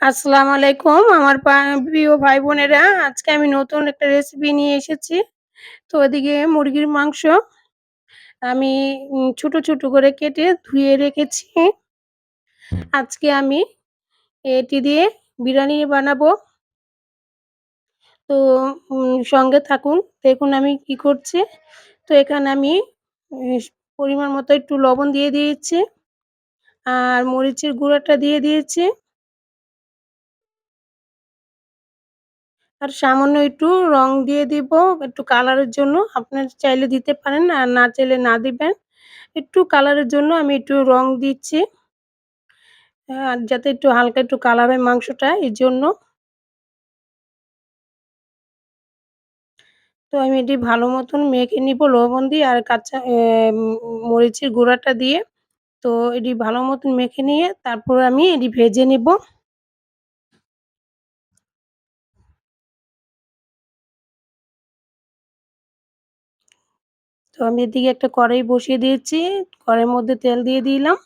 আসসালামু আলাইকুম আমার প্রিয় ভাই বোনেরা আজকে আমি নতুন একটা রেসিপি নিয়ে এসেছি তো ওদিকে মুরগির মাংস আমি ছোট, ছোট করে কেটে ধুয়ে রেখেছি। আজকে আমি এটি দিয়ে বিরিয়ানি বানাবো। তো সঙ্গে থাকুন দেখুন আমি কি করছি। তো এখানে আমি পরিমাণ মতো একটু লবণ দিয়ে দিয়েছি। আর মরিচের গুঁড়াটা দিয়ে দিয়েছি। আর সামান্য একটু রং দিয়ে দিব, একটু কালারের জন্য। আপনারা চাইলে দিতে পারেন আর না চাইলে না দিবেন। একটু কালারের জন্য আমি একটু রং দিচ্ছি। আর যাতে একটু হালকা একটু কালার হয় মাংসটা এর জন্য তো আমি এটি ভালো মতন মেখে নিব লবণ দিয়ে আর কাঁচা মরিচের গুঁড়াটা দিয়ে। তো এটি ভালো মতন মেখে নিয়ে তারপর আমি এটি ভেজে নিব। আমি এদিকে একটা কড়াই বসিয়ে দিয়েছি। কড়াইয়ের মধ্যে তেল দিয়ে দিলাম।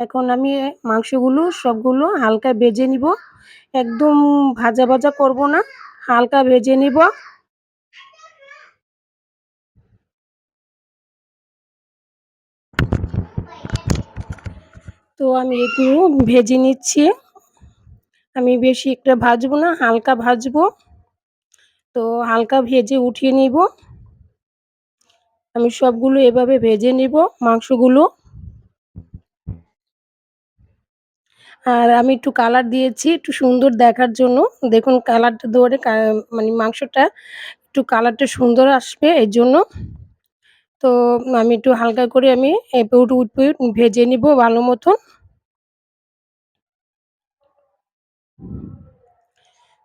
এখন আমি মাংসগুলো সবগুলো হালকা ভেজে নিব। একদম ভাজা, ভাজা করব না। হালকা ভেজে নিব। তো আমি এগুলো ভেজে নিচ্ছি। আমি বেশি একটা ভাজবো না, হালকা ভাজবো। তো হালকা ভেজে উঠিয়ে নিব। আমি সবগুলো এভাবে ভেজে নিব, মাংসগুলো। আর আমি একটু কালার দিয়েছি একটু সুন্দর দেখার জন্য। দেখুন কালারটা কা মানে মাংসটা একটু কালারটা সুন্দর আসবে এর জন্য তো আমি একটু হালকা করে আমি এপিঠ ওপিঠ ভেজে নিব ভালো মতন।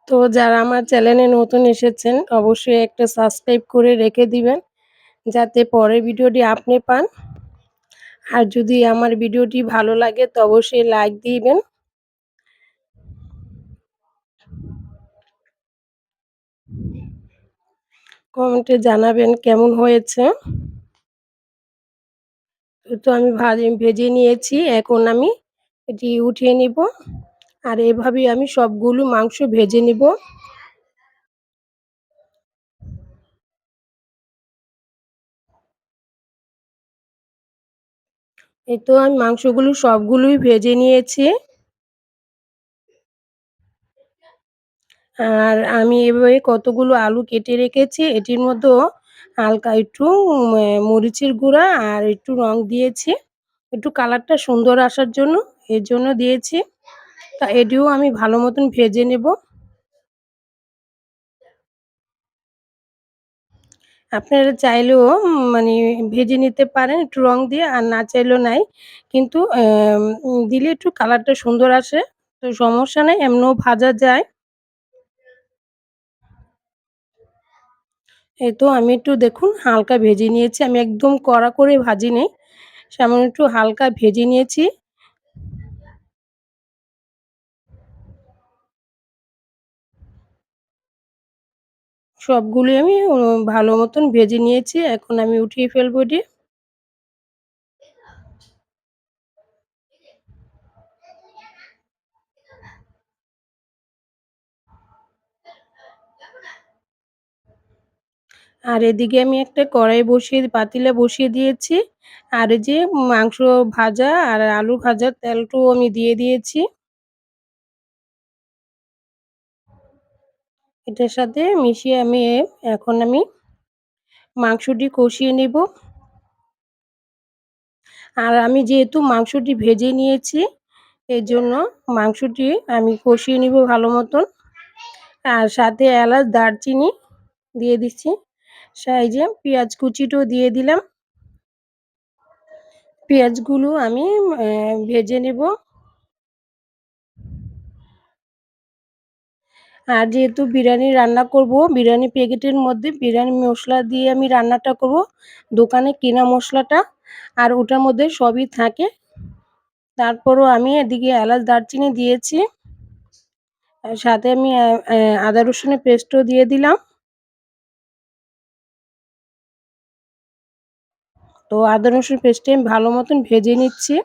তো যারা আমার চ্যানেলে নতুন এসেছেন, অবশ্যই একটা সাবস্ক্রাইব করে রেখে দিবেন। যাতে পরের ভিডিওটি আপনি পান। আর যদি আমার ভিডিওটি ভালো লাগে, তো অবশ্যই লাইক দিবেন। কমেন্টে জানাবেন কেমন হয়েছে। তো আমি ভাজ, ভেজে নিয়েছি। এখন আমি এটি উঠিয়ে নিব। আর এভাবেই আমি সবগুলো মাংস ভেজে নিব। এই তো আমি মাংসগুলো সবগুলোই ভেজে নিয়েছি। আর আমি এভাবে কতগুলো আলু কেটে রেখেছি, এটির মধ্যেও হালকা একটু মরিচের গুঁড়া আর একটু রং দিয়েছি। একটু কালারটা সুন্দর আসার জন্য, এর জন্য দিয়েছি। তা এটিও আমি ভালো মতন ভেজে নেব। আপনারা চাইলেও মানে ভেজে নিতে পারেন, একটু রং দিয়ে, আর না চাইলেও নাই। কিন্তু দিলে একটু কালারটা সুন্দর আসে। তো সমস্যা নেই, এমনেও ভাজা যায়। এই তো আমি একটু দেখুন, হালকা ভেজে নিয়েছি। আমি একদম কড়া করে ভাজি নাই। সামান্য একটু হালকা ভেজে নিয়েছি। সবগুলোই আমি ভালো মতন ভেজে নিয়েছি। এখন আমি উঠিয়ে ফেলব এটি। আর এদিকে আমি একটা কড়াই বসিয়ে, পাতিলে বসিয়ে দিয়েছি। আর যে মাংস ভাজা আর আলু ভাজার তেলটাও আমি দিয়ে দিয়েছি। এটার সাথে মিশিয়ে আমি এখন আমি মাংসটি কষিয়ে নেব। আর আমি যেহেতু মাংসটি ভেজে নিয়েছি এর জন্য মাংসটি আমি কষিয়ে নিব ভালো মতন। আর সাথে এলাচ, দারচিনি দিয়ে দিচ্ছি। সাইজে পেঁয়াজ কুচিটাও দিয়ে দিলাম। পেঁয়াজগুলো আমি ভেজে নেব। আর যেহেতু বিরিয়ানি রান্না করব বিরিয়ানি প্যাকেটের মধ্যে বিরিয়ানি মশলা দিয়ে আমি রান্নাটা করব। দোকানে কেনা মশলাটা আর ওটার মধ্যে সবই থাকে। তারপরও আমি এদিকে এলাচ, দারচিনি দিয়েছি। সাথে আমি আদা রসুনের পেস্টও দিয়ে দিলাম। তো আদা রসুন পেস্টটি আমি ভালো মতন ভেজে নিচ্ছি।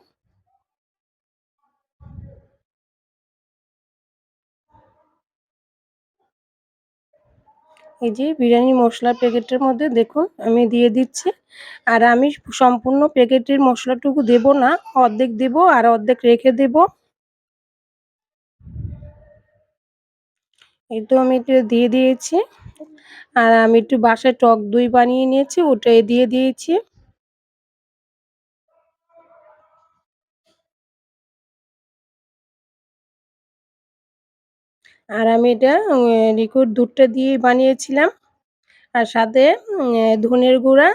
এই যে বিরিয়ানি মশলা প্যাকেটের মধ্যে দেখুন আমি দিয়ে দিচ্ছি। আর আমি সম্পূর্ণ প্যাকেটের মশলাটুকু দেব না, অর্ধেক দেব আর অর্ধেক রেখে দেব। এই তো আমি একটু দিয়ে দিয়েছি। আর আমি একটু বাসায় টক দই বানিয়ে নিয়েছি, ওটাই দিয়ে দিয়েছি। আর আমি এটা লিকুইড দুধটা দিয়ে বানিয়েছিলাম। আর সাথে ধনের গুঁড়া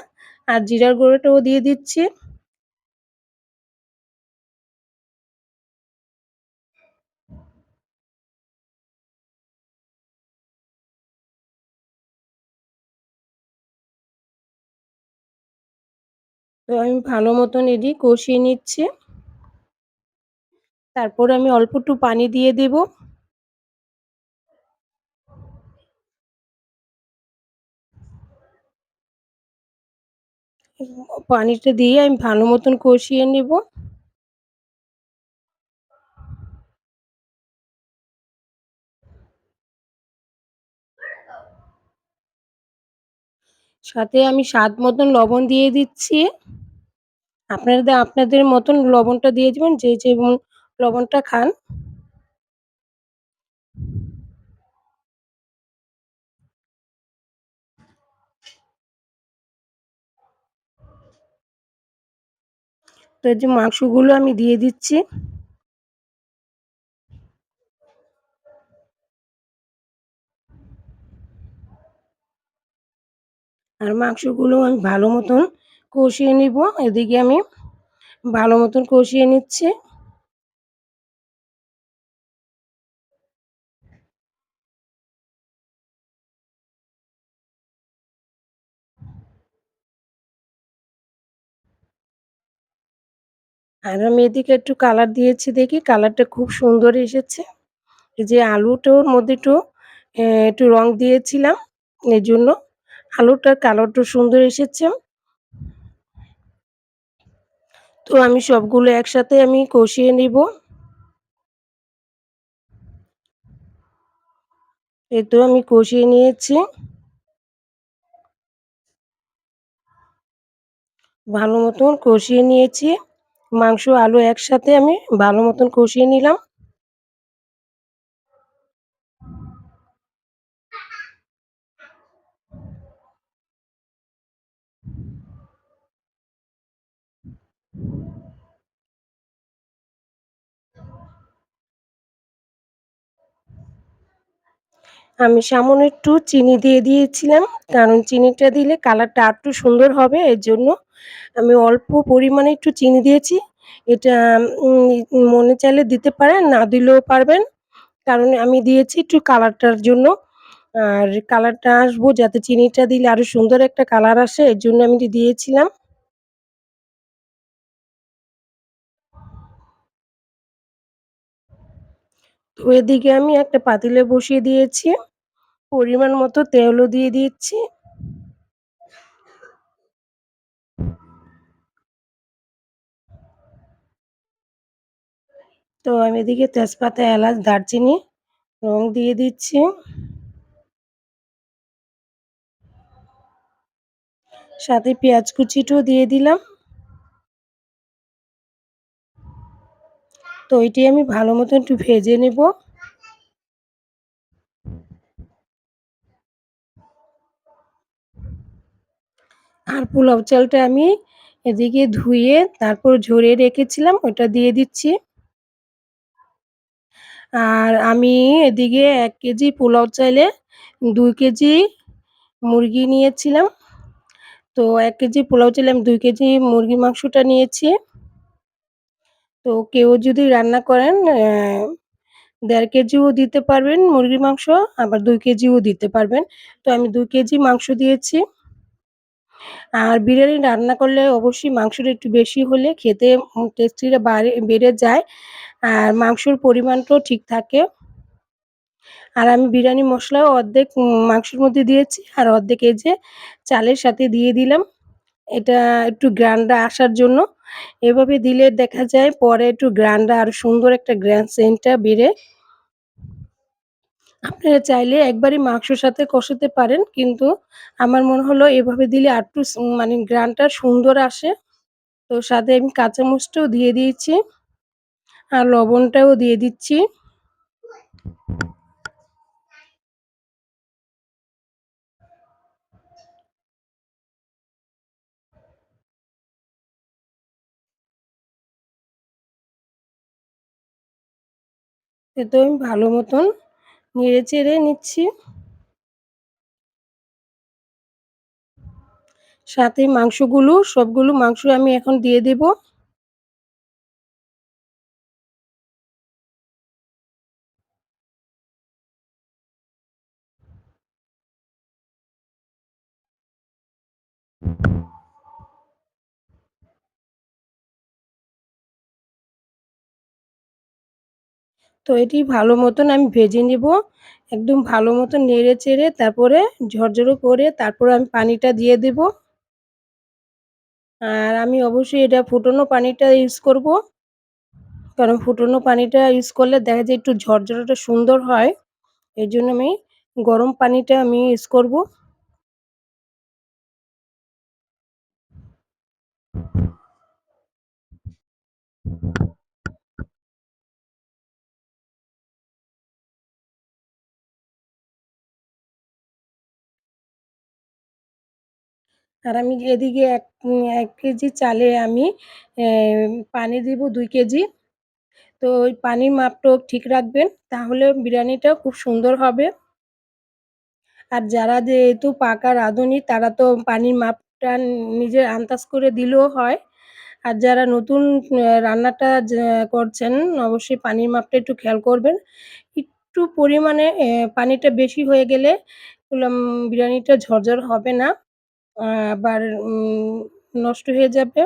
আর জিরার গুঁড়োটাও দিয়ে দিচ্ছি। তো আমি ভালো মতন এটি কষিয়ে নিচ্ছি। তারপর আমি অল্প একটু পানি দিয়ে দেব। পানিটা দিয়ে আমি ভালো মতন কষিয়ে নেব। সাথে আমি স্বাদ মতন লবণ দিয়ে দিচ্ছি। আপনারা আপনাদের মতন লবণটা দিয়ে দেবেন, যে যে লবণটা খান। তো যে মাংসগুলো আমি দিয়ে দিচ্ছি। আর মাংসগুলো আমি ভালো মতন কষিয়ে নিব। এদিকে আমি ভালো মতন কষিয়ে নিচ্ছি। আর আমি এদিকে একটু কালার দিয়েছি দেখি কালারটা খুব সুন্দর এসেছে। যে আলুটার মধ্যে একটু একটু রং দিয়েছিলাম, এই জন্য আলুটার কালারটা সুন্দর এসেছে। তো আমি সবগুলো একসাথে আমি কষিয়ে নিব। এই তো আমি কষিয়ে নিয়েছি। ভালো মতন কষিয়ে নিয়েছি। মাংস আলু একসাথে আমি ভালো মতন কষিয়ে নিলাম। আমি সামান্য একটু চিনি দিয়ে দিয়েছিলাম, কারণ চিনিটা দিলে কালারটা আরটু সুন্দর হবে, এর জন্য আমি অল্প পরিমাণে একটু চিনি দিয়েছি। এটা মনে চাইলে দিতে পারেন, না দিলেও পারবেন, কারণ আমি দিয়েছি একটু কালারটার জন্য। আর কালারটা আসব যাতে চিনিটা দিলে আরও সুন্দর একটা কালার আসে, এর জন্য আমি দিয়েছিলাম। তো এদিকে আমি একটা পাতিলে বসিয়ে দিয়েছি। পরিমাণ মতো তেলও দিয়ে দিচ্ছি। তো আমি এদিকে তেজপাতা, এলাচ, দারচিনি, রং দিয়ে দিচ্ছি। সাথে পেঁয়াজ কুচিটাও দিয়ে দিলাম। তো এটি আমি ভালো মতো একটু ভেজে নেব। আর পোলাও চালটা আমি এদিকে ধুয়ে তারপর ঝরিয়ে রেখেছিলাম, ওটা দিয়ে দিচ্ছি। আর আমি এদিকে এক কেজি পোলাও চাইলে দুই কেজি মুরগি নিয়েছিলাম। তো এক কেজি পোলাও চাইলে আমি দুই কেজি মুরগির মাংসটা নিয়েছি। তো কেউ যদি রান্না করেন দেড় কেজিও দিতে পারবেন মুরগির মাংস, আবার দুই কেজিও দিতে পারবেন। তো আমি দুই কেজি মাংস দিয়েছি। আর বিরিয়ানি রান্না করলে অবশ্যই মাংসটা একটু বেশি হলে খেতে টেস্টিটা বাড়ে, বেড়ে যায়। আর মাংসর পরিমাণটাও ঠিক থাকে। আর আমি বিরিয়ানি মশলাও অর্ধেক মাংসের মধ্যে দিয়েছি। আর অর্ধেক এই যে চালের সাথে দিয়ে দিলাম। এটা একটু গ্রান্ডা আসার জন্য। এভাবে দিলে দেখা যায় পরে একটু গ্রান্ডা আর সুন্দর একটা গ্র্যান্ড সেন্টটা বেড়ে আপনারা চাইলে একবারই মাংসর সাথে কষাতে পারেন, কিন্তু আমার মনে হলো এভাবে দিলে আরটু স মানে গ্রানটা সুন্দর আসে। তো সাথে আমি কাঁচামরিচটাও দিয়ে দিয়েছি। আর লবণটাও দিয়ে দিচ্ছি। এতো আমি ভালো মতন নেড়ে চেড়ে নিচ্ছি। সাথে মাংসগুলো সবগুলো মাংস আমি এখন দিয়ে দেব। তো এটি ভালো মতন আমি ভেজে নেব। একদম ভালো মতন নেড়ে চেড়ে তারপরে ঝরঝরে করে তারপরে আমি পানিটা দিয়ে দেব। আর আমি অবশ্যই এটা ফুটানো পানিটা ইউজ করব। কারণ ফুটানো পানিটা ইউজ করলে দেখা যায় একটু ঝরঝরাটা সুন্দর হয়। এই জন্য আমি গরম পানিটা আমি ইউজ করব। আর আমি এদিকে এক এক কেজি চালে আমি পানি দিব দুই কেজি। তো ওই পানির মাপটাও ঠিক রাখবেন, তাহলে বিরিয়ানিটা খুব সুন্দর হবে। আর যারা যেহেতু পাকা রাঁধুনি, তারা তো পানির মাপটা নিজের আন্দাজ করে দিলেও হয়। আর যারা নতুন রান্নাটা করছেন, অবশ্যই পানির মাপটা একটু খেয়াল করবেন। একটু পরিমাণে পানিটা বেশি হয়ে গেলে বিরিয়ানিটা ঝরঝর হবে না। আবার নষ্ট হয়ে যাবে।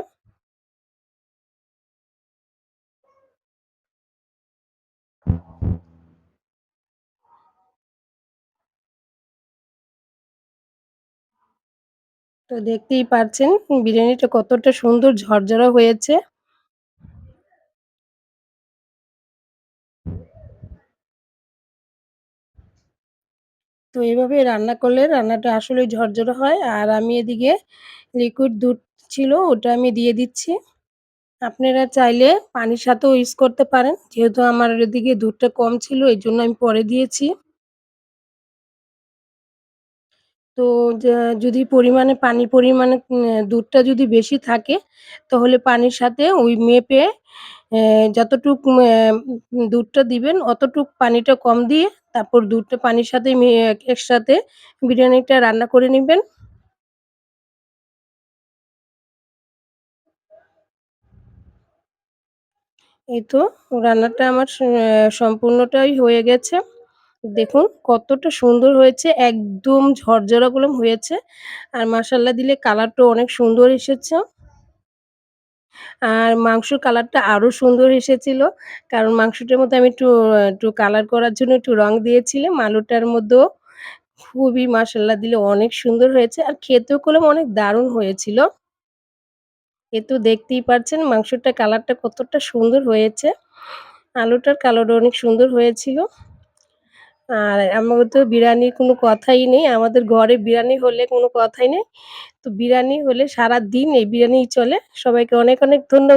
তো দেখতেই পারছেন বিরিয়ানিটা কতটা সুন্দর ঝরঝরা হয়েছে। তো এভাবে রান্না করলে রান্নাটা আসলেই ঝরঝরে হয়। আর আমি এদিকে লিকুইড দুধ ছিল ওটা আমি দিয়ে দিচ্ছি। আপনারা চাইলে পানির সাথেও ইউজ করতে পারেন। যেহেতু আমার এদিকে দুধটা কম ছিল, এই জন্য আমি পরে দিয়েছি। তো যদি পরিমাণে পানি পরিমাণে দুধটা যদি বেশি থাকে, তাহলে পানির সাথে ওই মেপে যতটুক দুধটা দিবেন, অতটুক পানিটা কম দিয়ে তারপর দুধটা পানির সাথে একসাথে বিরিয়ানিটা রান্না করে নেবেন এই তো রান্নাটা আমার সম্পূর্ণটাই হয়ে গেছে। দেখুন কতটা সুন্দর হয়েছে, একদম ঝরঝরা গুলো হয়েছে। আর মাশাআল্লাহ দিলে কালারটা অনেক সুন্দর এসেছে। আর মাংসর কালারটা আরও সুন্দর এসেছিল। কারণ মাংসটার মধ্যে আমি একটু, একটু কালার করার জন্য একটু রং দিয়েছিলাম। আলুটার মধ্যেও খুবই মাশাআল্লাহ দিলে অনেক সুন্দর হয়েছে। আর খেতেও কলাম অনেক দারুণ হয়েছিল। এ তো দেখতেই পারছেন মাংসটার কালারটা কতটা সুন্দর হয়েছে। আলুটার কালারও অনেক সুন্দর হয়েছিল। আর আমাদের তো বিরিয়ানির কোনো কথাই নেই। আমাদের ঘরে বিরিয়ানি হলে কোনো কথাই নেই। তো বিরিয়ানি হলে সারা দিন এই বিরিয়ানি চলে। সবাইকে অনেক, অনেক ধন্য